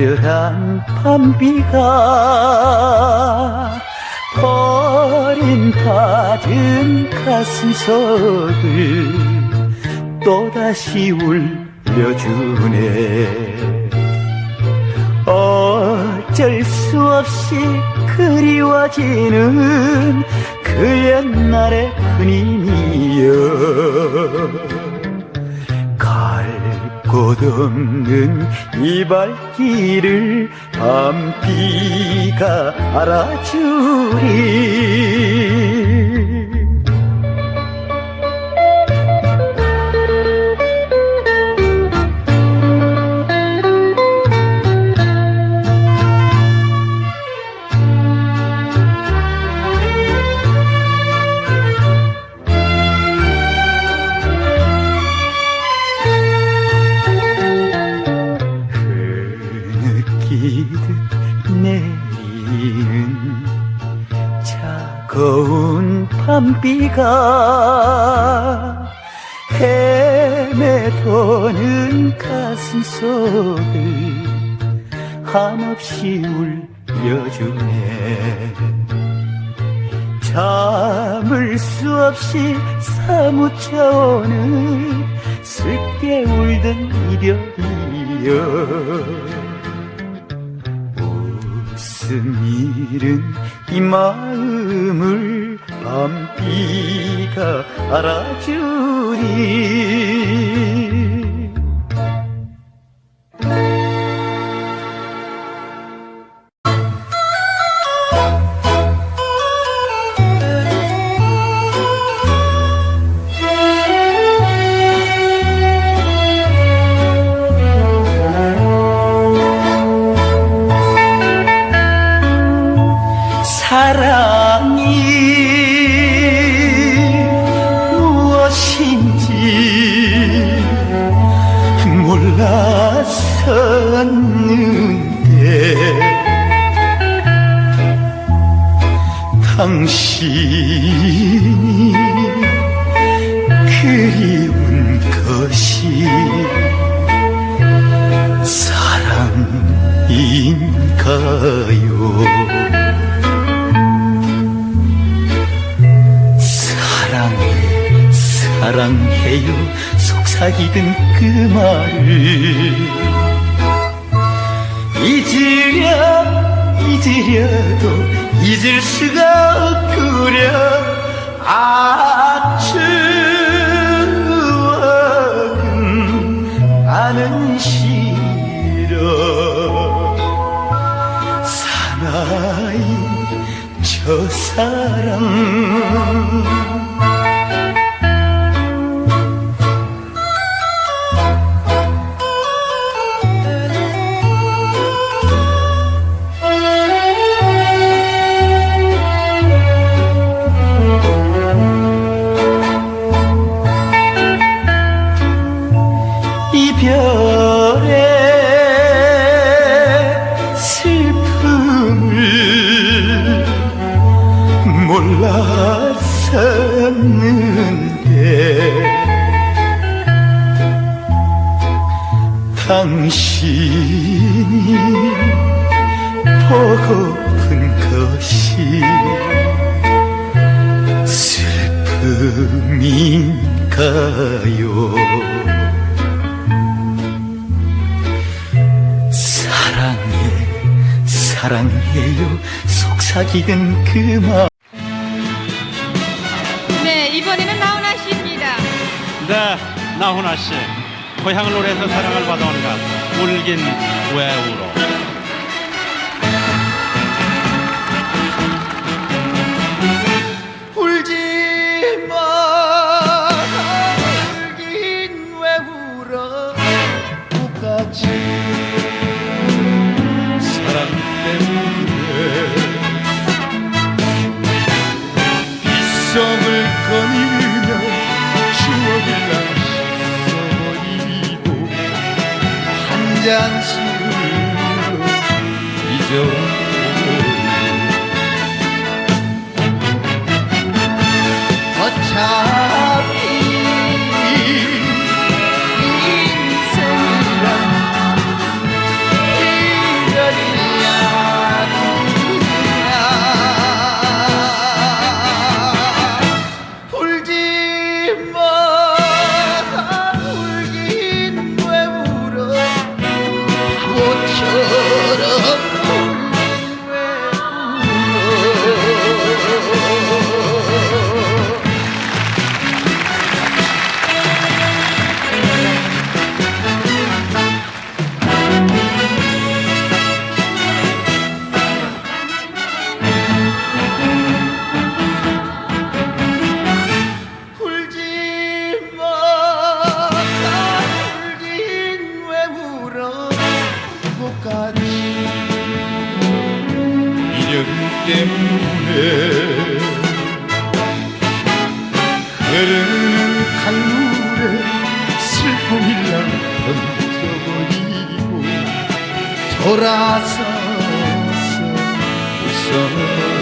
한 밤비가 어린 밭은 가슴 속을 또다시 울려주네. 어쩔 수 없이 그리워지는 그 옛날의 그림이여 갈곳 없는 이 발길을 밤비가 알아주리 비가 헤매도는 가슴 속을 한없이 울려주네. 참을 수 없이 사무쳐오는 슬게 울던 이별이여. 무슨 일은 이 마음을 밤비가 알아주니 당신이 그리운 것이 사랑인가요? 사랑해, 사랑해요. 속삭이던 그 말을 잊으려, 잊으려도 잊을 수가 없구려. 아, 추억은 나는 싫어. 사나이 저 사람 당신이 보고픈 것이 슬픔인가요? 사랑해, 사랑해요. 속삭이던 그 말. 네, 이번에는 나훈아 씨입니다. 네, 나훈아 씨. 고향을 노래해서 사랑을 받아온 가수. 울긴 왜 울어. 울지 마, 잔 술로 잊어 어차 곳까지. 인연 때문에 흐르는 강물에 슬픔이랑 던져버리고 돌아서서 웃어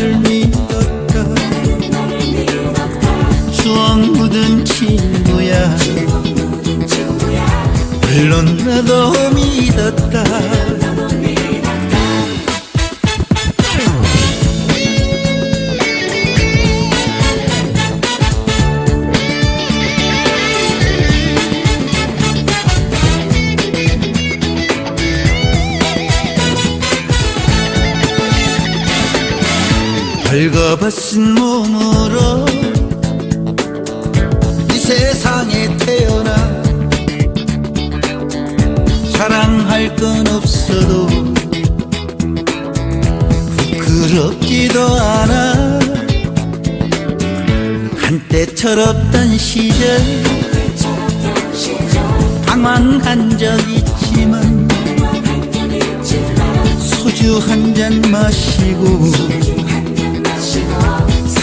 나를 믿었다 추억 묻은 친구야. 물론 나도 믿었다 벌거벗은 몸으로 이 세상에 태어나 자랑할 건 없어도 부끄럽지도 않아. 한때 철없던 시절 방황한 적 있지만 소주 한 잔 마시고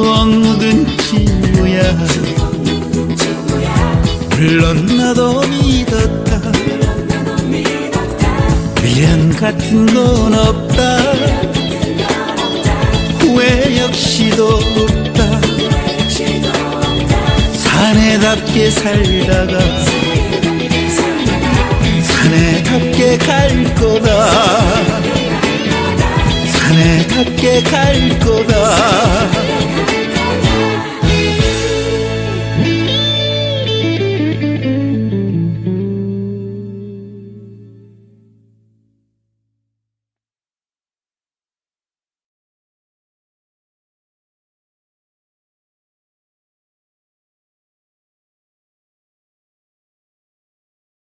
추억 묻은 친구야. 물론 나도 믿었다. 미련 같은 건 없다. 후회 역시도 없다. 사내답게 살다가 사내답게 갈 거다. 사내답게 갈 거다